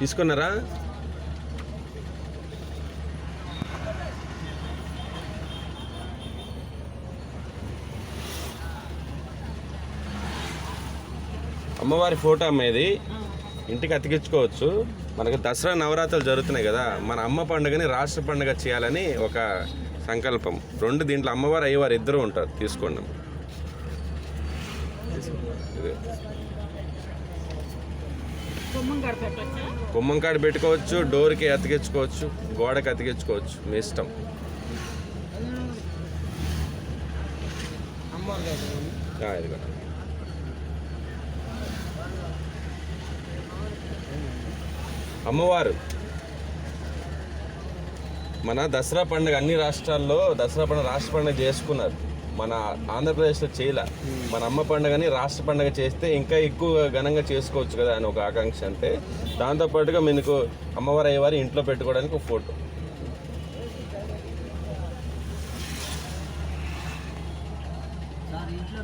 తీసుకున్నారా? అమ్మవారి ఫోటో అమ్మేది ఇంటికి అతికించుకోవచ్చు. మనకు దసరా నవరాత్రులు జరుగుతున్నాయి కదా మన అమ్మ పండుగని రాష్ట్ర పండుగ చేయాలని ఒక సంకల్పం. రెండు దీంట్లో అమ్మవారు అయ్యవారు ఇద్దరు ఉంటారు. తీసుకోండి గుమ్మం కాడ పెట్టుకోవచ్చు డోర్కి అతికించుకోవచ్చు గోడకి అతికించుకోవచ్చు. మీ ఇష్టం. అమ్మవారు. మన దసరా పండుగ అన్ని రాష్ట్రాల్లో దసరా పండుగ రాష్ట్ర పండుగ చేసుకున్నారు. మన ఆంధ్రప్రదేశ్లో చేయలే. మన అమ్మ పండుగని రాష్ట్ర పండుగ చేస్తే ఇంకా ఎక్కువ ఘనంగా చేసుకోవచ్చు కదా అని ఒక ఆకాంక్ష అంటే దాంతోపాటుగా మీకు అమ్మవారు అయ్యేవారు ఇంట్లో పెట్టుకోవడానికి ఒక ఫోటో. ఇంట్లో